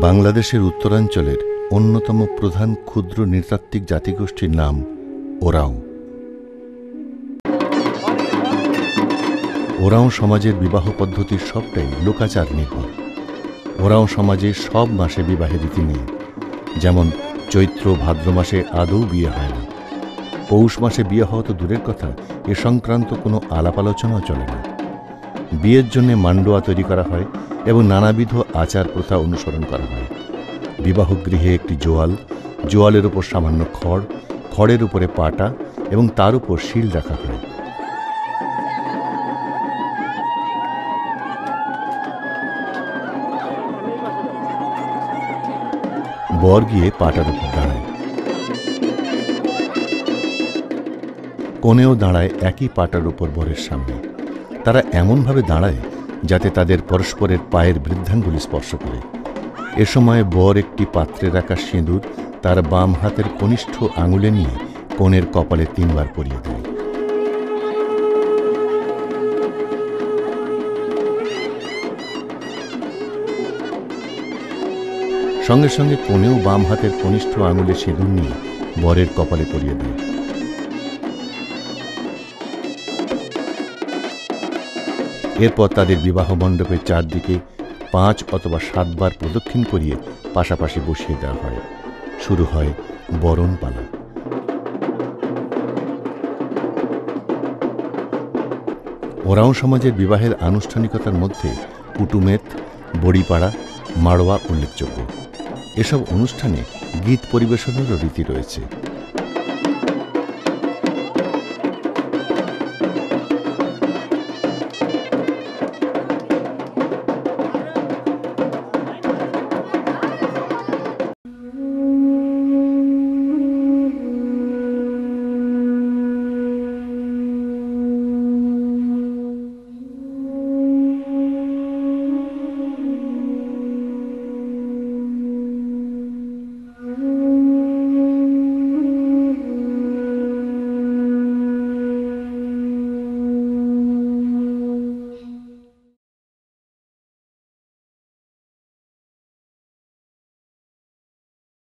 বাংলাদেশের উত্তরাঞ্চলের অন্যতম প্রধান ক্ষুদ্র নৃতাত্ত্বিক জাতিগোষ্ঠীর নাম ওরাও। ওরাও সমাজের বিবাহ পদ্ধতির সবটাই লোকাচার নির্ভর। ওরাও সমাজে সব মাসে বিবাহের রীতি নেই যেমন চৈত্র, ভাদ্র মাসে আদৌ বিয়ে হয় না। পৌষ মাসে বিয়ে হওয়া তো দূরের কথা, এ সংক্রান্ত কোনো আলাপ আলোচনাও চলে না। বিয়ের জন্য মান্ডোয়া তৈরি করা হয় এবং নানাবিধ আচার প্রথা অনুসরণ করা হয়। বিবাহ গৃহে একটি জোয়াল, জোয়ালের উপর সামান্য খড়, খড়ের উপরে পাটা এবং তার উপর শিল রাখা হয়। বর গিয়ে পাটার উপর দাঁড়ায়। কোণেও দাঁড়ায় একই পাটার উপর বরের সামনে। তারা এমনভাবে দাঁড়ায় যাতে তাদের পরস্পরের পায়ের বৃদ্ধাঙ্গুলি স্পর্শ করে। এ সময় বর একটি পাত্রে রাখা সিঁদুর তার বাম হাতের কনিষ্ঠ আঙুলে নিয়ে কনের কপালে তিনবার পরিয়ে দেয়। সঙ্গে সঙ্গে কনেও বাম হাতের কনিষ্ঠ আঙুলে সিঁদুর নিয়ে বরের কপালে পরিয়ে দেয়। এরপর তাদের বিবাহ মণ্ডপের চারদিকে পাঁচ অথবা সাতবার প্রদক্ষিণ করিয়ে পাশাপাশি বসিয়ে দেওয়া হয়। শুরু হয় বরণ পালা ওরাও সমাজের বিবাহের আনুষ্ঠানিকতার মধ্যে কুটুমেত, বড়িপাড়া, মাড়োয়া উল্লেখযোগ্য। এসব অনুষ্ঠানে গীত পরিবেশনেরও রীতি রয়েছে।